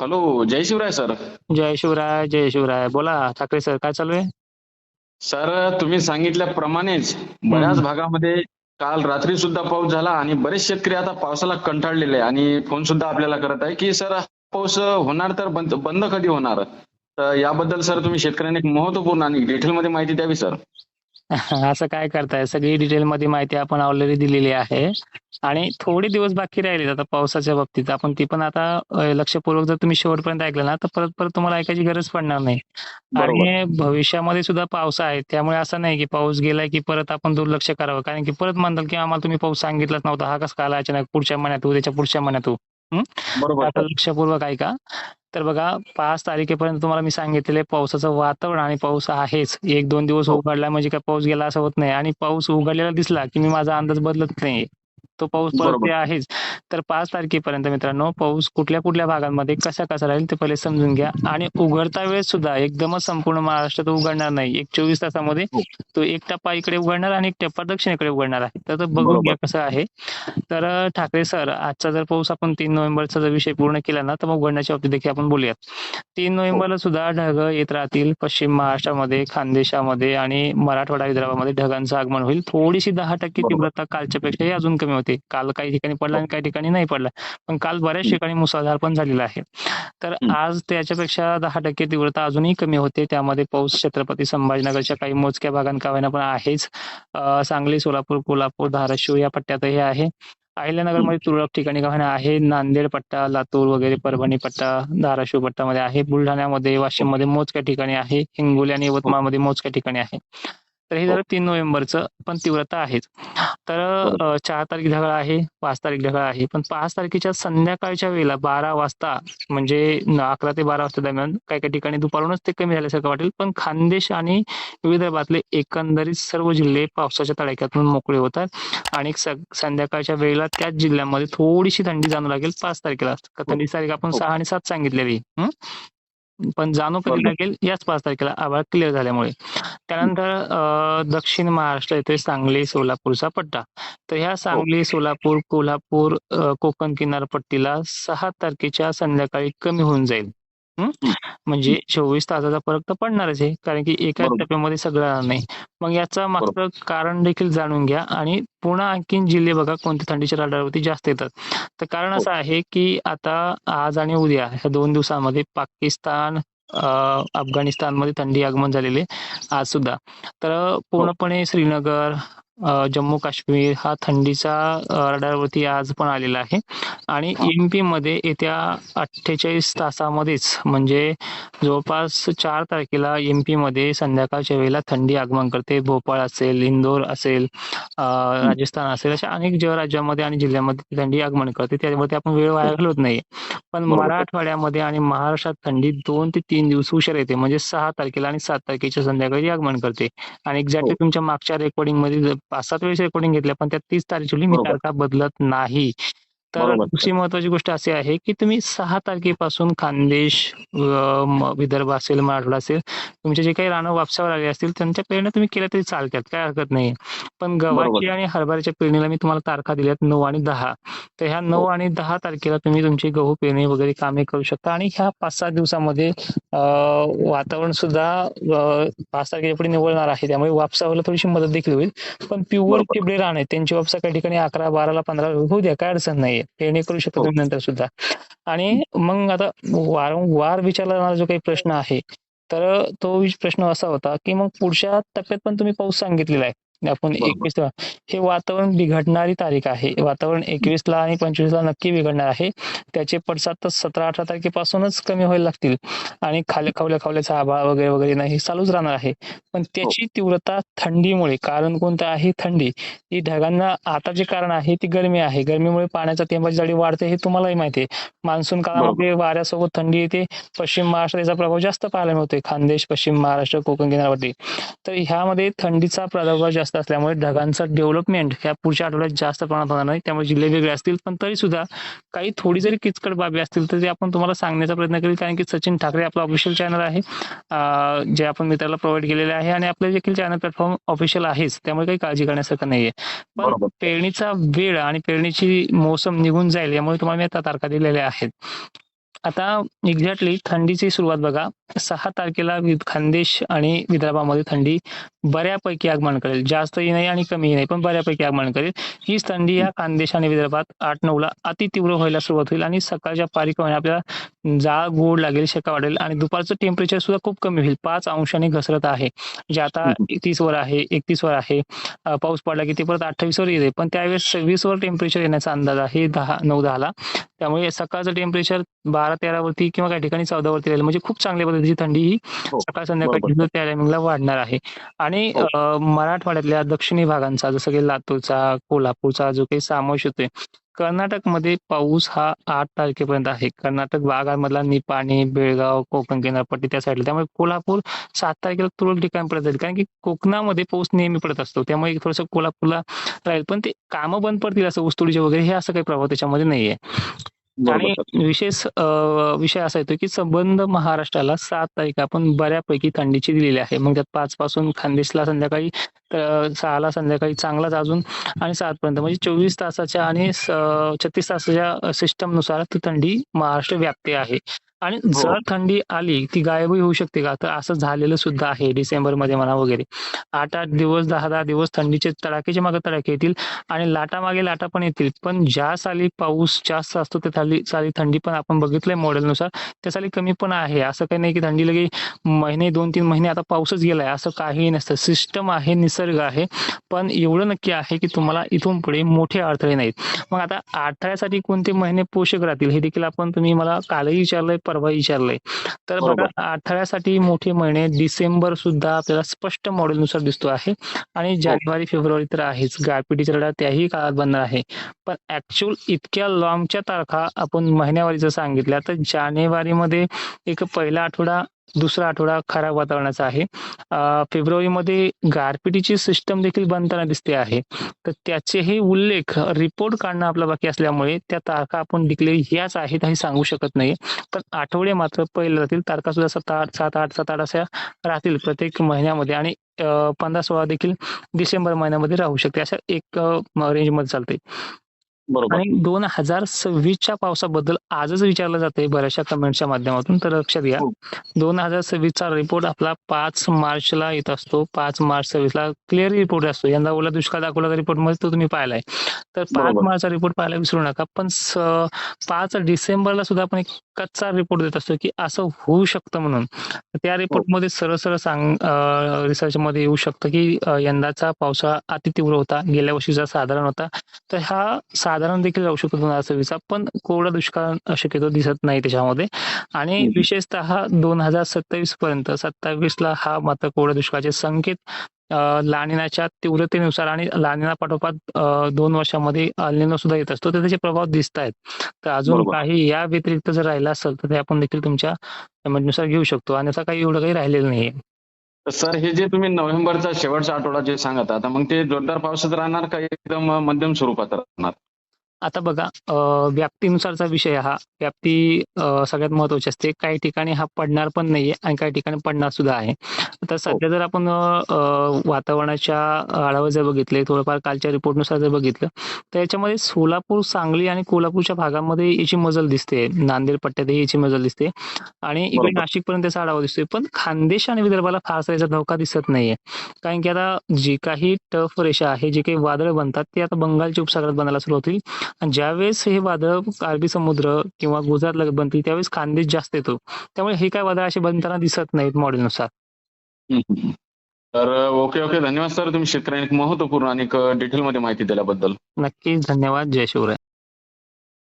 Hello जय Shivray sir. जय शिवराय जय शिवराय. बोला ठाकरे सर काय चालू आहे? सर तुम्ही सांगितल्याप्रमाणेच बऱ्याच. भागामध्ये काल रात्री सुद्धा पाऊस झाला आणि बरेच शेतकरी आता पावसाला कंटाळलेले आणि फोन सुद्धा आपल्याला करत आहे की सर पाऊस होणार तर बंद बंद कधी होणार? तर याबद्दल सर तुम्ही शेतकऱ्यांना एक महत्त्वपूर्ण आणि डिटेलमध्ये माहिती द्यावी सर. असं काय करताय? सगळी डिटेल मध्ये माहिती आपण ऑलरेडी दिलेली आहे. आणि थोडे दिवस बाकी राहिले आता पावसाच्या बाबतीत. आपण ती पण आता लक्षपूर्वक जर तुम्ही शेवटपर्यंत ऐकलं ना तर परत परत तुम्हाला ऐकायची गरज पडणार नाही. आणि भविष्यामध्ये सुद्धा पाऊस आहे. त्यामुळे असं नाही की पाऊस गेलाय की परत आपण दुर्लक्ष करावं. कारण की परत म्हणतात की आम्हाला तुम्ही पाऊस सांगितलाच नव्हता. हा कसा आला अचानक पुढच्या महिन्यात होऊ त्याच्या पुढच्या महिन्यात. बरोबर. लक्षपूर्वक ऐका. तर बघा पाच तारखेपर्यंत तुम्हाला मी सांगितलेले पावसाचं वातावरण आणि पाऊस आहेच. एक दोन दिवस हो. उघडला म्हणजे काय पाऊस गेला असं होत नाही. आणि पाऊस उघडलेला दिसला की मी माझा अंदाज बदलत नाही तो पाऊस परत आहेच. तर पाच तारखेपर्यंत मित्रांनो पाऊस कुठल्या कुठल्या भागांमध्ये कसा कसा राहील ते पहिले समजून घ्या. आणि उघडता वेळेस सुद्धा एकदमच संपूर्ण महाराष्ट्रात उघडणार नाही. एक चोवीस तासामध्ये हो. तो एक टप्पा इकडे उघडणार आणि एक टप्पा दक्षिणेकडे उघडणार आहे. तर बघून बरोबर. घ्या कसं आहे. तर ठाकरे सर आजचा जर पाऊस आपण तीन नोव्हेंबरचा जर विषय पूर्ण केला ना तर मग उघडण्याच्या बाबतीत देखील आपण बोलूयात. तीन नोव्हेंबरला सुद्धा ढग येत राहतील. पश्चिम महाराष्ट्रामध्ये खानदेशामध्ये आणि मराठवाडा विदर्भामध्ये ढगांचं आगमन होईल. थोडीशी दहा टक्के. तीव्रता कालच्या पेक्षाही अजून कमी होते. काल काही ठिकाणी पडला आणि काही ठिकाणी नाही पडला. पण काल बऱ्याच ठिकाणी मुसळधार पण झालेला आहे. तर. आज त्याच्यापेक्षा दहा टक्के तीव्रता अजूनही कमी होते. त्यामध्ये पाऊस छत्रपती संभाजीनगरच्या काही मोजक्या भागांका होईना पण आहेच. सांगली सोलापूर कोल्हापूर धाराशिव या पट्ट्यातही आहे. अहिल्यानगरमध्ये तुरळक ठिकाणी का आहे. नांदेड पट्टा लातूर वगैरे परभणी पट्टा धाराशिव पट्टामध्ये आहे. बुलढाण्यामध्ये वाशिममध्ये मोजक्या ठिकाणी आहे. हिंगोली आणि यवतमाळमध्ये मोजक्या ठिकाणी आहे. तर हे झालं तीन नोव्हेंबरचं पण तीव्रता आहेच. तर चार तारीख ढगाळ आहे पाच तारीख ढगाळ आहे पण पाच तारखेच्या संध्याकाळच्या वेळेला बारा वाजता म्हणजे अकरा ते बारा वाजता दरम्यान काही काही ठिकाणी दुपारूनच ते कमी झाल्यासारखं वाटेल पण खानदेश आणि विदर्भातले एकंदरीत सर्व जिल्हे पावसाच्या तडाख्यातून मोकळे होतात. आणि संध्याकाळच्या वेळेला त्याच जिल्ह्यामध्ये थोडीशी थंडी जाणू लागेल पाच तारखेला. थंडी तारीख आपण हो. सहा आणि सात सांगितलेली हं? पण जाणू कधी. लागेल याच पाच तारखेला आभाळ क्लिअर झाल्यामुळे. त्यानंतर दक्षिण महाराष्ट्र येथे सांगली सोलापूरचा पट्टा. तर ह्या सांगली सोलापूर कोल्हापूर कोकण किनारपट्टीला सहा तारखेच्या संध्याकाळी कमी होऊन जाईल? म्हणजे चोवीस तासाचा फरक तर पडणारच आहे कारण की एका. टप्प्यामध्ये सगळं नाही. मग याचं मागचं कारण देखील जाणून घ्या आणि पुन्हा आणखीन जिल्हे बघा कोणत्या थंडीच्या रडारवरती जास्त येतात. तर कारण असं आहे की आता आज आणि उद्या ह्या दोन दिवसामध्ये पाकिस्तान अफगाणिस्तानमध्ये थंडी आगमन झालेले आज सुद्धा. तर पूर्णपणे श्रीनगर जम्मू काश्मीर हा थंडीचा रडारवरती आज पण आलेला आहे. आणि हा. एमपी मध्ये येत्या अठ्ठेचाळीस तासामध्येच म्हणजे जवळपास चार तारखेला एमपी मध्ये संध्याकाळच्या वेळेला थंडी आगमन करते. भोपाळ असेल इंदोर असेल राजस्थान असेल अशा अनेक ज्या राज्यामध्ये आणि जिल्ह्यामध्ये थंडी आगमन करते. त्यावरती आपण वेळ वाया घालवत नाही. पण. मराठवाड्यामध्ये आणि महाराष्ट्रात थंडी दोन ते तीन दिवस उशीर येते. म्हणजे सहा तारखेला आणि सात तारखेच्या संध्याकाळी आगमन करते. आणि एक्झॅक्टली हो. तुमच्या मागच्या रेकॉर्डिंगमध्ये पाच सात वेळेस रेकॉर्डिंग घेतल्या पण त्या तीस तारखेची मी. तारखा बदलत नाही तर. दुसरी महत्वाची गोष्ट अशी आहे की तुम्ही सहा तारखेपासून खानदेश विदर्भ असेल मराठवाडा असेल तुमचे जे काही रानं वापसावर आले असतील त्यांच्या पेरण्या तुम्ही केल्या तरी चालतात काय हरकत नाही पण गव्हाची. आणि हरभऱ्याच्या पेरणीला मी तुम्हाला तारखा दिल्यात नऊ आणि दहा. तर ह्या नऊ हो. आणि दहा तारखेला तुम्ही तुमची गहू पेरणी वगैरे कामे करू शकता आणि ह्या पाच सात दिवसामध्ये वातावरण सुद्धा पाच तारखेच्या पुढे निवडणार आहे. त्यामुळे वापसावर थोडीशी मदत देखील होईल. पण प्युअर रान आहे त्यांची वापसा काही ठिकाणी अकरा बाराला पंधरा होऊ द्या काय अडचण नाहीये पेरणी करू शकता हो. तुम्ही नंतर सुद्धा. आणि मग आता वारंवार विचारला जाणारा जो काही प्रश्न आहे तर तो प्रश्न असा होता की मग पुढच्या टप्प्यात पण तुम्ही पाऊस सांगितलेला आहे. आपण. एकवीस हे वातावरण बिघडणारी तारीख आहे. वातावरण एकवीस ला आणि पंचवीस ला नक्की बिघडणार आहे. त्याचे पडसाद तर सतरा अठरा तारखेपासूनच कमी व्हायला लागतील. आणि खाल्या खावल्या खावल्याचा आभाळ वगैरे वगैरे नाही हे चालूच राहणार आहे. पण त्याची तीव्रता थंडीमुळे कारण कोणतं आहे थंडी? ही ढगांना आता जे कारण आहे ती गरमी आहे. गरमीमुळे पाण्याचा थेंबाची जाडी वाढते हे तुम्हालाही माहिती आहे. मान्सून काळामध्ये वाऱ्यासोबत थंडी येते. पश्चिम महाराष्ट्रात याचा प्रभाव जास्त पाहायला मिळतोय. खानदेश पश्चिम महाराष्ट्र कोकण किनारपट्टी. तर ह्यामध्ये थंडीचा प्रादुर्भाव जास्त असल्यामुळे ढगांचं डेव्हलपमेंट ह्या पुढच्या आठवड्यात जास्त प्रमाणात होणार नाही. त्यामुळे जिल्हे वेगळे असतील पण तरी सुद्धा काही थोडी जरी किचकट बाबी असतील तर ते आपण तुम्हाला सांगण्याचा प्रयत्न करेल. कारण की सचिन ठाकरे आपला ऑफिशियल चॅनल आहे. जे आपण मित्राला प्रोव्हाइड केलेले आहे आणि आपले देखील चॅनल प्लॅटफॉर्म ऑफिशियल आहेच. त्यामुळे काही काळजी करण्यासारखं नाहीये. पण. पेरणीचा वेळ आणि पेरणीची मोसम निघून जाईल यामुळे तुम्हाला मी आता तारखा दिलेल्या आहेत. आता एक्झॅक्टली थंडीची सुरुवात बघा. सहा तारखेला खानदेश आणि विदर्भामध्ये थंडी बऱ्यापैकी आगमन करेल. जास्तही नाही आणि कमीही नाही पण बऱ्यापैकी आगमन करेल. हीच थंडी या खानदेश आणि विदर्भात आठ नऊला अति तीव्र व्हायला सुरुवात होईल आणि सकाळच्या पारिकमध्ये आपल्याला जाळ गोड लागेल शेका वाढेल आणि दुपारचं टेम्परेचर सुद्धा खूप कमी होईल. पाच अंशाने घसरत आहे. जे आता. तीस वर आहे एकतीस वर आहे. पाऊस पडला की ते परत अठ्ठावीस वर येते पण त्यावेळेस सव्वीस वर टेम्परेचर येण्याचा अंदाज आहे दहा नऊ दहाला. त्यामुळे सकाळचं टेम्परेचर बारा तेरा वरती किंवा काही ठिकाणी चौदा वरती राहील. म्हणजे खूप चांगल्या पद्धतीची थंडी ही हो, सकाळ संध्याकाळी बरोबर. त्या टायमिंगला वाढणार आहे. आणि हो. मराठवाड्यातल्या दक्षिणी भागांचा जसं की लातूरचा कोल्हापूरचा जो काही समावेश होतोय कर्नाटकमध्ये पाऊस हा आठ तारखेपर्यंत आहे. कर्नाटक भागामधला निपाणी बेळगाव कोकण किनारपट्टी त्या साईडला त्यामुळे कोल्हापूर सात तारखेला तुरळक ठिकाणी पडत जाईल. कारण की कोकणामध्ये पाऊस नेहमी पडत असतो. त्यामुळे थोडंसं कोल्हापूरला राहील. पण ते कामं बंद पडतील असं ऊसतोडीचे वगैरे हे असं काही प्रभाव त्याच्यामध्ये नाहीये. आणि विशेष विषय असा येतो की संबंध महाराष्ट्राला सात तारीख आपण बऱ्यापैकी थंडीची दिलेली आहे. मग त्यात पाच पासून खानदेशला संध्याकाळी सहाला संध्याकाळी चांगलाच अजून आणि सात पर्यंत. म्हणजे चोवीस तासाच्या आणि छत्तीस तासाच्या सिस्टमनुसार ती थंडी महाराष्ट्र व्यापते आहे. आणि जर थंडी आली ती गायबही होऊ शकते का? तर असं झालेलं सुद्धा आहे डिसेंबरमध्ये म्हणा वगैरे. आठ आठ दिवस दहा दहा दिवस थंडीचे तडाखेचे मागे तडाखे येतील आणि लाटा मागे लाटा पण येतील. पण ज्या साली पाऊस जास्त असतो त्या साली साली थंडी पण आपण बघितलंय मॉडेलनुसार त्या साली कमी पण आहे. असं काही नाही की थंडी लगे महिने दोन तीन महिने आता पाऊसच गेलाय. असं काहीही नसतं. सिस्टम आहे निसर्ग आहे. पण एवढं नक्की आहे की तुम्हाला इथून पुढे मोठे अडथळे नाहीत. मग आता अडथळ्यासाठी कोणते महिने पोषक राहतील हे देखील आपण तुम्ही मला कालही विचारलंय. परवा विचारलंय. तर बघा. अडथळ्यासाठी मोठे महिने डिसेंबर सुद्धा आपल्याला स्पष्ट मॉडेलनुसार दिसतो आहे. आणि जानेवारी फेब्रुवारी तर आहेच. गारपिटीचा लढा त्याही काळात बनणार आहे. पण ऍक्च्युअल इतक्या लांबच्या तारखा आपण महिन्यावारी जर सांगितल्या तर जानेवारीमध्ये एक पहिला आठवडा दुसरा आठवडा खराब वातावरणाचा आहे. फेब्रुवारीमध्ये गारपिटीची सिस्टम देखील बनताना दिसते आहे. तर त्याचेही उल्लेख रिपोर्ट काढणं आपला बाकी असल्यामुळे त्या तारखा आपण डिक्लेअर ह्याच आहेत हे सांगू शकत नाही. पण आठवडे मात्र पहिले राहतील तारखा सुद्धा सात आठ सात आठ सात आठ अशा राहतील प्रत्येक महिन्यामध्ये आणि पंधरा सोळा देखील डिसेंबर महिन्यामध्ये राहू शकते. अशा एक रेंजमध्ये चालते आणि दोन हजार सव्वीसच्या पावसाबद्दल आजच विचारलं जाते बऱ्याचशा कमेंटच्या माध्यमातून तर लक्षात घ्या. हो. दोन हजार सव्वीसचा रिपोर्ट आपला पाच मार्चला येत असतो. पाच मार्च सव्वीसला क्लिअर रिपोर्ट असतो. यंदा ओला दुष्काळ दाखवला रिपोर्टमध्ये तो तुम्ही पाहिलाय. तर पाच. मार्चचा रिपोर्ट पाहायला विसरू नका. पण पाच डिसेंबरला सुद्धा आपण एक कच्चा रिपोर्ट देत असतो की असं होऊ शकतं म्हणून. त्या रिपोर्टमध्ये सरळ सरळ सांग रिसर्च मध्ये येऊ शकतं की यंदाचा पावसाळा अति तीव्र होता. गेल्या वर्षीचा साधारण होता. तर हा साधारण देखील राहू शकतो दोन हजार सव्वीसचा पण कोरडा दुष्काळ शक्यतो दिसत नाही त्याच्यामध्ये. आणि. विशेषतः दोन हजार सत्तावीस पर्यंत सत्तावीस ला हा मात्र कोरड्या दुष्काळाचे संकेत लानिनाच्या तीव्रतेनुसार आणि लानिना पाठोपाठ दोन वर्षामध्ये अल्निनो सुद्धा येत असतो तर त्याचे प्रभाव दिसत आहेत. तर अजून. काही या व्यतिरिक्त जर राहिला असेल तर ते आपण देखील तुमच्या नुसार घेऊ शकतो. आणि आता काही एवढं काही राहिलेलं नाहीये. सर हे जे तुम्ही नोव्हेंबरचा शेवटचा आठवडा जे सांगत आता मग ते जोरदार पावसात राहणार का एकदम मध्यम स्वरूपात राहणार? आता बघा व्याप्तीनुसारचा विषय हा. व्याप्ती सगळ्यात महत्वाची असते. काही ठिकाणी हा पडणार पण नाहीये आणि काही ठिकाणी पडणार सुद्धा आहे. तर सध्या जर आपण वातावरणाच्या आढावा जर बघितले थोडंफार कालच्या रिपोर्टनुसार जर बघितलं तर याच्यामध्ये सोलापूर सांगली आणि कोल्हापूरच्या भागामध्ये याची मजल दिसते. नांदेड पट्ट्यातही याची मजल दिसते. आणि इकडे. नाशिक पर्यंत त्याचा आढावा दिसतोय. पण खानदेश आणि विदर्भाला फारसा याचा धोका दिसत नाहीये. कारण की आता जी काही टफ रेषा आहे जे काही वादळ बनतात ते आता बंगालच्या उपसागरात बनायला सुरुवात होईल आणि ज्यावेळेस हे वादळ अरबी समुद्र किंवा गुजरात लगत बनतील त्यावेळेस खानदेश जास्त येतो. त्यामुळे हे काय वादळ असे बनताना दिसत नाहीत मॉडेलनुसार. तर ओके ओके. धन्यवाद सर. तुम्ही शेतकऱ्यांनी महत्त्वपूर्ण आणि डिटेल मध्ये माहिती दिल्याबद्दल. नक्कीच. धन्यवाद. जय शिवराय.